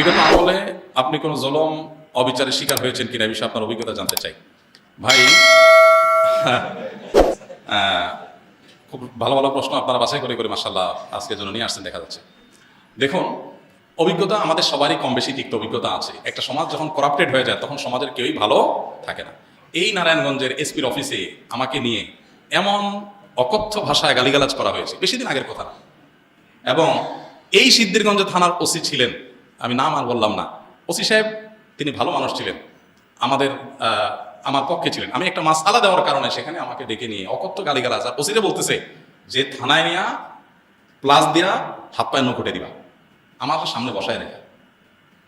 বিগত আমলে আপনি কোনো জলম, অবিচারের শিকার হয়েছেন কিনা এই বিষয়ে আপনার অভিজ্ঞতা জানতে চাই। ভাই খুব ভালো ভালো প্রশ্ন আপনারা বাছাই করে করে মাসাল্লাহ আজকের জন্য নিয়ে আসছেন দেখা যাচ্ছে। দেখুন, অভিজ্ঞতা আমাদের সবারই কম বেশি তিক্ত অভিজ্ঞতা আছে। একটা সমাজ যখন করাপ্টেড হয়ে যায়, তখন সমাজের কেউই ভালো থাকে না। এই নারায়ণগঞ্জের এসপির অফিসে আমাকে নিয়ে এমন অকথ্য ভাষায় গালিগালাজ করা হয়েছে, বেশি দিন আগের কথা না। এবং এই সিদ্ধিরগঞ্জ থানার ওসি ছিলেন আমি নাম আর বললাম না। ওসি সাহেব, তিনি ভালো মানুষ ছিলেন। আমাদের আমার পক্ষে ছিলেন। আমি একটা মাসালা দেওয়ার কারণে সেখানে আমাকে ডেকে নিয়ে অকথ্য গালিগালাজ, আর ওসিরে বলতেছে যে থানায় নিয়া, প্লাস দিয়া, হাত পায়ে নকুটে দিবা। আমার সামনে বসায় রেখে।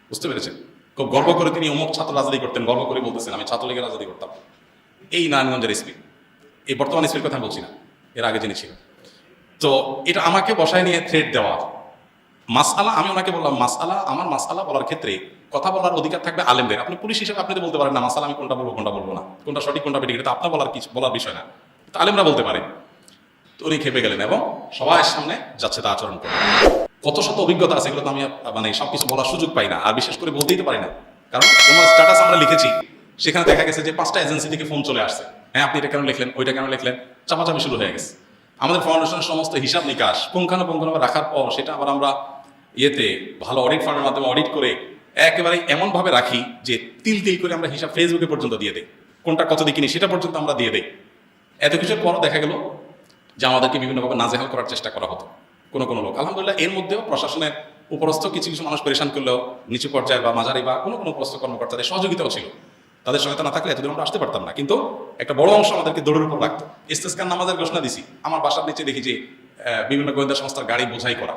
বুঝতে পেরেছেন? খুব গর্ব করে তিনি অমুক ছাত্র রাজনীতি করতেন, গর্ব করে বলতেছেন, আমি ছাত্রলীগের রাজনীতি করতাম। এই নারায়ণগঞ্জের এসপি এই বর্তমান এসপির কথা বলছি না। এর আগে যিনি ছিলেন। তো এটা আমাকে বসায় নিয়ে থ্রেড দেওয়া। মাসআলা, আমি ওনাকে বললাম, মাসআলা, আমার মাসআলা বলার ক্ষেত্রে কথা বলার অধিকার থাকবে আলেমদের। আপনি পুলিশ হিসেবে আপনি বলতে পারেন, না মাসালা আমি কোনটা বলব কোনটা বলব না। কোনটা সঠিক, কোনটা বেঠিক, এটা আপনার বলার কিছু, বলার বিষয় না। আলেমরা বলতে পারে। তো উনি খেপে গেলেন এবং সবার সামনে যাচ্ছে তা আচরণ করে। কত শত অভিজ্ঞতা আছে, এগুলো তো আমি মানে সবকিছু বলার সুযোগ পাই না, আর বিশেষ করে বলতেই তো পারি না। কারণ তোমার স্ট্যাটাস আমরা লিখেছি, সেখানে দেখা গেছে যে পাঁচটা এজেন্সি থেকে ফোন চলে আসছে। হ্যাঁ আপনি এটা কেন লিখলেন, ওইটা কেন লিখলেন? চাপাচাপি শুরু হয়ে গেছে। আমাদের ফাউন্ডেশনের সমস্ত হিসাব নিকাশ পুঙ্খানুপুঙ্খানুভাবে রাখার পর সেটা আবার আমরা ইয়েতে ভালো অডিট ফার্মের মাধ্যমে অডিট করে একেবারে এমনভাবে রাখি যে তিল তিল করে আমরা হিসাব ফেসবুকে পর্যন্ত দিয়ে দিই। কোনটা কত দিকে সেটা পর্যন্ত আমরা দিয়ে দিই। এত কিছুর পরও দেখা গেল যে আমাদেরকে বিভিন্নভাবে নাজেহাল করার চেষ্টা করা হতো। কোনো কোনো লোক। আলহামদুলিল্লাহ, এর মধ্যেও প্রশাসনের উপরস্থ কিছু কিছু মানুষ পরেশান করলেও নিচু পর্যায়ে বা মাঝারি বা কোনো কোনো উপরস্থ কর্মকর্তাদের সহযোগিতাও ছিল। তাদের সহায়তা না থাকলে এতদিন আমরা আসতে পারতাম না। কিন্তু একটা বড় অংশ আমাদেরকে দৌড়ের উপর রাখতো। ইস্তেস্কার নামাজের ঘোষণা দিছি। আমার বাসার নিচে দেখি যে বিভিন্ন গোয়েন্দা সংস্থার গাড়ি বোঝাই করা।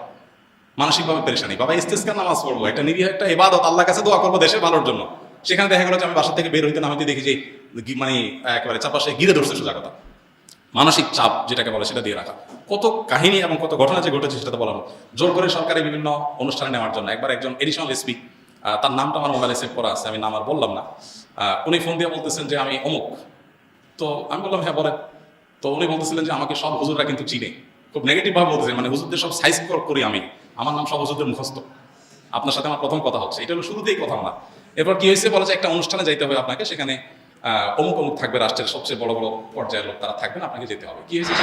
মানসিকভাবে পেরেশানি। বাবা ইস্তেস্কার নামাজ পড়ব, একটা নিরীহ, একটা এবাদত আল্লাহ কাছে দোয়া করব দেশের ভালোর জন্য। সেখানে দেখা গেলো যে আমি বাসা থেকে বের হইতে না হইতে দেখি যে মানে একেবারে চাপাশে গিরে ধরছে সোজা কথা। মানসিক চাপ যেটাকে বলে সেটা দিয়ে রাখা। কত কাহিনী এবং কত ঘটনা যে ঘটেছে সেটা তো বলানো জোর করে সরকারি বিভিন্ন অনুষ্ঠানে নেওয়ার জন্য। একবার একজন এডিশনাল এসপি তার নামটা আমার মোবাইলে সেভ করা আছে, আমি নাম আর বললাম না। উনি ফোন দিয়ে বলতেছেন যে, আমি অমুক। তো আমি বললাম হ্যাঁ বলেন। তো উনি বলতেছিলেন যে, আমাকে সব হুজুররা কিন্তু চিনে। খুব নেগেটিভ ভাবে বলতেছেন মানে হুজুরদের সব সাইজ করি আমি। আমার নাম সব হুজুরদের মুখস্থ। আপনার সাথে আমার প্রথম কথা হচ্ছে। এটা হলো শুরুতেই কথা না এরপর কি হয়েছে? বলা যে একটা অনুষ্ঠানে যাইতে হবে আপনাকে। সেখানে অমুক অমুক থাকবে রাষ্ট্রের সবচেয়ে বড় বড় পর্যায়ের লোক, তারা থাকবেন, আপনাকে যেতে হবে। কি হয়েছে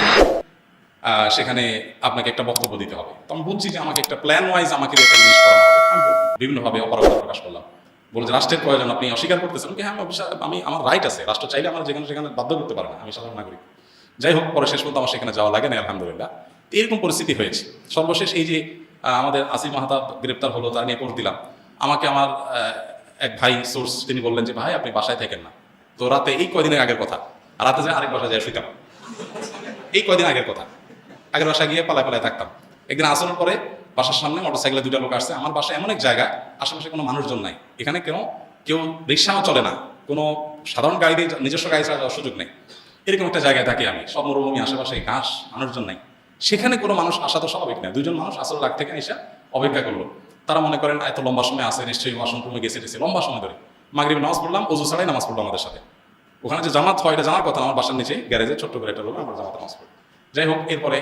সেখানে? আপনাকে একটা বক্তব্য দিতে হবে। তো আমি বুঝছি যে আমাকে একটা প্ল্যান ওয়াইজ আমাকে বিভিন্নভাবে অপারগতা প্রকাশ করলাম। বলে যে রাষ্ট্রের প্রয়োজন, আপনি অস্বীকার করতেছেন। কি হ্যাঁ আমি, আমার রাইট আছে। রাষ্ট্র চাইলে আমার যেখানে সেখানে বাধ্য করতে পারে না। আমি সাধারণ নাগরিক। যাই হোক, পরে শেষ পর্যন্ত আমার সেখানে যাওয়া লাগে না, আলহামদুলিল্লাহ। এরকম পরিস্থিতি হয়েছে। সর্বশেষ এই যে আমাদের আসিফ মাহাতাব গ্রেপ্তার হলো, তার নিয়ে পোস্ট দিলাম। আমাকে আমার এক ভাই সোর্স তিনি বললেন যে, ভাই, আপনি বাসায় থাকেন না। তো রাতে এই কয়দিনের আগের কথা, রাতে যে আরেক বাসায় যায় শুইতাম। এই কয়দিন আগের কথা। আগের বাসায় গিয়ে পালায় পালায় থাকতাম। একদিন আসানোর পরে বাসার সামনে মোটরসাইকেলে দুটা লোক আসছে। আমার বাসা এমন এক জায়গা, আশেপাশে কোনো মানুষজন নাই। এখানে কেন কেউ রিক্সাও চলে না। কোনো সাধারণ গাড়ি দিয়ে নিজস্ব গাড়ি যাওয়ার সুযোগ নেই। এরকম একটা জায়গায় থাকি আমি। সব মরুভূমি, আশেপাশে ঘাস, মানুষজন নাই। সেখানে কোনো মানুষ আসা তো স্বাভাবিক না। দুজন মানুষ আসল লাগ থেকে এসে অপেক্ষা করল। তারা মনে করেন এত লম্বা সময় আসে নিশ্চয়ই ওয়াশরুম রুমে গেছে টেছে লম্বা সময় ধরে। মাগরিব নামাজ পড়লাম, অজু ছাড়াই নামাজ পড়ল আমাদের সাথে। ওখানে যে জামাত হয় এটা জানার কথা, আমার বাসার নিচে গ্যারেজে ছোট্ট করে একটা রুমে আমরা জামাত নামাজ পড়ি। যাই হোক, এরপরে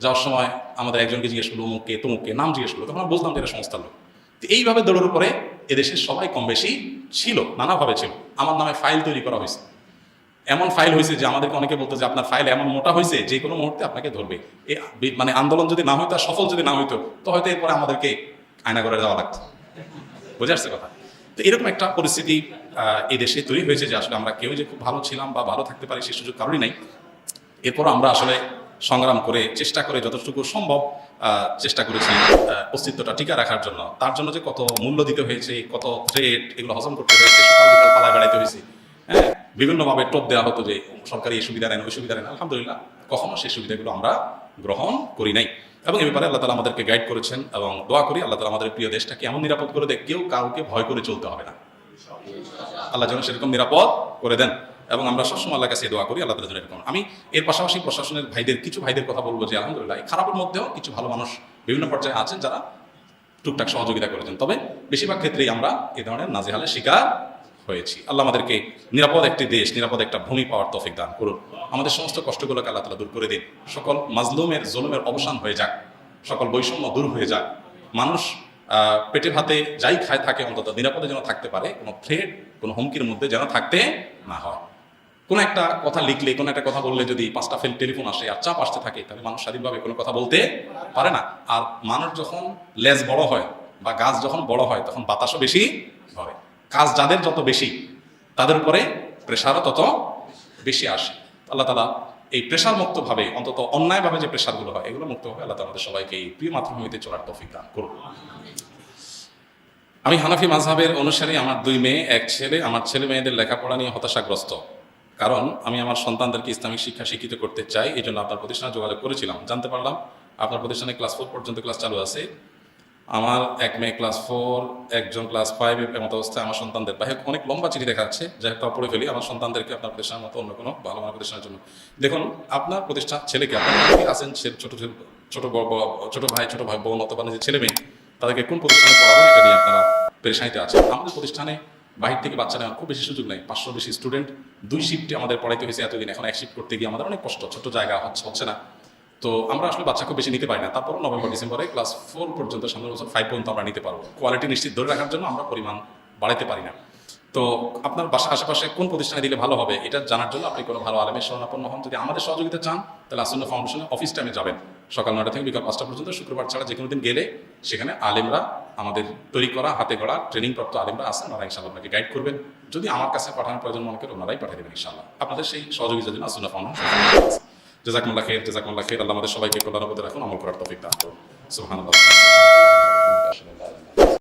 যাওয়ার সময় আমাদের একজনকে জিজ্ঞেস করল অমুককে তমুককে নাম জিজ্ঞেস করল। তখন বুঝলাম যে এটা সংস্থার লোক। তো এইভাবে দৌড়ের উপরে এদেশের সবাই কম বেশি ছিল, নানাভাবে ছিল। আমার নামে ফাইল তৈরি করা হয়েছে। এমন ফাইল হয়েছে যে আমাদেরকে অনেকে বলতো যে আপনার ফাইল এমন মোটা হয়েছে যে কোনো মুহূর্তে আপনাকে ধরবে। মানে আন্দোলন যদি না হইতো সফল যদি না হইতো, তো হয়তো এরপরে আমাদেরকে আয়না করে দেওয়া লাগতো। বুঝে আসছে কথা? তো এরকম একটা পরিস্থিতি এই দেশে তৈরি হয়েছে যে আসলে আমরা কেউ যে খুব ভালো ছিলাম বা ভালো থাকতে পারি সে সুযোগ কারোরই নাই। এরপর আমরা আসলে সংগ্রাম করে, চেষ্টা করে যতটুকু সম্ভব চেষ্টা করেছি অস্তিত্বটা টিকা রাখার জন্য। তার জন্য যে কত মূল্য দিতে হয়েছে, কত থ্রেট এগুলো হজম করতে হয়েছে, সকাল বিকাল পালায় বেড়াইতে হয়েছে। হ্যাঁ? বিভিন্নভাবে টোপ দেওয়া হতো যে সরকারি এই সুবিধা নেন, ওই সুবিধা নেন। আলহামদুলিল্লাহ, কখনো সেই সুবিধাগুলো আমরা গ্রহণ করি নাই। এবং এ ব্যাপারে আল্লাহ তালা আমাদেরকে গাইড করেছেন এবং দোয়া করি, আল্লাহ তালা আমাদের প্রিয় দেশটাকে এমন নিরাপদ করে দেয় কেউ কাউকে ভয় করে চলতে হবে না। আল্লাহ যেন সেরকম নিরাপদ করে দেন। এবং আমরা সবসময় আল্লাহ কাছে দোয়া করি, আল্লাহ তালা যেন আমি এর পাশাপাশি প্রশাসনের ভাইদের, কিছু ভাইদের কথা বলব যে, আলহামদুলিল্লাহ, এই খারাপের মধ্যেও কিছু ভালো মানুষ বিভিন্ন পর্যায়ে আছেন যারা টুকটাক সহযোগিতা করেছেন। তবে বেশিরভাগ ক্ষেত্রেই আমরা এ ধরনের নাজেহালের শিকার হয়েছি। আল্লাহ আমাদেরকে নিরাপদ একটি দেশ, নিরাপদ একটা ভূমি পাওয়ার তৌফিক দান করুন। আমাদের সমস্ত কষ্টগুলোকে আল্লাহ তালা দূর করে দিন। সকল মাজলুমের, জুলুমের অবসান হয়ে যাক। সকল বৈষম্য দূর হয়ে যাক। মানুষ পেটে ভাতে যাই খায় থাকে, অন্তত নিরাপদে যেন থাকতে পারে, কোনো থ্রেড কোনো হুমকির মধ্যে যেন থাকতে না হয়। কোনো একটা কথা লিখলে, কোনো একটা কথা বললে যদি পাঁচটা ফেল টেলিফোন আসে আর চাপ আসতে থাকে, তাহলে মানুষ স্বাধীনভাবে কোনো কথা বলতে পারে না। আর মানুষ যখন লেজ বড় হয় বা গাছ যখন বড় হয়, তখন বাতাসও বেশি কাজ যাদের যত বেশি, তাদের উপরে প্রেশারও তত বেশি আসে। আল্লাহ তালা এই প্রেশার মুক্তভাবে, অন্তত অন্যায়ভাবে যে প্রেশারগুলো হয়, এগুলো মুক্তভাবে আল্লাহ আমাদের সবাইকে এই প্রিয় মাতৃভূমিতে চলার তৌফিক দান করুন। আমি হানাফি মাঝহাবের অনুসারী, আমার দুই মেয়ে, এক ছেলে। আমার ছেলে মেয়েদের লেখাপড়া নিয়ে হতাশাগ্রস্ত। কারণ আমি আমার সন্তানদেরকে ইসলামিক শিক্ষা শিক্ষিত করতে চাই এই জন্য আপনার প্রতিষ্ঠানে যোগাযোগ করেছিলাম। জানতে পারলাম, আপনার প্রতিষ্ঠানে ক্লাস ফোর পর্যন্ত ক্লাস চালু আছে। আমার এক মেয়ে ক্লাস ফোর একজন ক্লাস ফাইভ এমত অবস্থায় আমার সন্তানদের বাহির অনেক লম্বা চিঠি দেখা যাচ্ছে যাই হোক পড়ে ফেলি, আমার সন্তানদেরকে আপনার প্রতিষ্ঠানের মতো অন্য কোনো ভালো মানের প্রতিষ্ঠানের জন্য। দেখুন, আপনার প্রতিষ্ঠান ছেলেকে অনেকেই আছেন ছোট ছোট ছোট ভাই ছোট ভাই বোন অথবা যে ছেলে মেয়ে? তাদেরকে কোন প্রতিষ্ঠানে পড়াবেন এটা নিয়ে আপনারা পেরেশানিতে আছেন। আমাদের প্রতিষ্ঠানে বাহির থেকে বাচ্চা নেওয়ার খুব বেশি সুযোগ নেই পাঁচশো বেশি স্টুডেন্ট দুই শিফটে আমাদের পড়াইতে হয়েছে এতদিন, এখন এক শিফট করতে গিয়ে আমাদের অনেক কষ্ট ছোট জায়গা হচ্ছে হচ্ছে না। তো আমরা আসলে বাচ্চা খুব বেশি নিতে পারি না। তারপর নভেম্বর, ডিসেম্বরে ক্লাস ফোর পর্যন্ত সামনের বছর ফাইভ পর্যন্ত আমরা নিতে পারব। কোয়ালিটি নিশ্চিত ধরে রাখার জন্য আমরা পরিমাণ বাড়াইতে পারি না। তো আপনার বাসা আশেপাশে কোন প্রতিষ্ঠানে দিলে ভালো হবে এটা জানার জন্য আপনি কোনো ভালো আলেমের শরণাপন্ন হন। যদি আমাদের সহযোগিতা চান, তাহলে আসন্ন ফাউন্ডেশনের অফিস টাইমে যাবেন। সকাল নয়টা থেকে বিকাল পাঁচটা পর্যন্ত শুক্রবার ছাড়া যে কোনো দিন গেলে সেখানে আলেমরা আমাদের তৈরি করা, হাতে গড়া ট্রেনিং প্রাপ্ত আলেমরা আছেন, ওনারা ইনশাল্লাহ আপনাকে গাইড করবেন। যদি আমার কাছে পাঠানোর প্রয়োজন মনে করেন ওনারাই পাঠিয়ে দেবেন ইনশাল্লাহ আপনাদের সেই সহযোগিতার জন্য আসন্ন ফাউন্ডেশন জাজাকুল্লাহ খের জাজাকুল্লাহ খের আল্লাহ আমাদের সবাইকে কল্যাণ রাখুন আমল করার তফিক দান করুন। সুবহানাল্লাহ।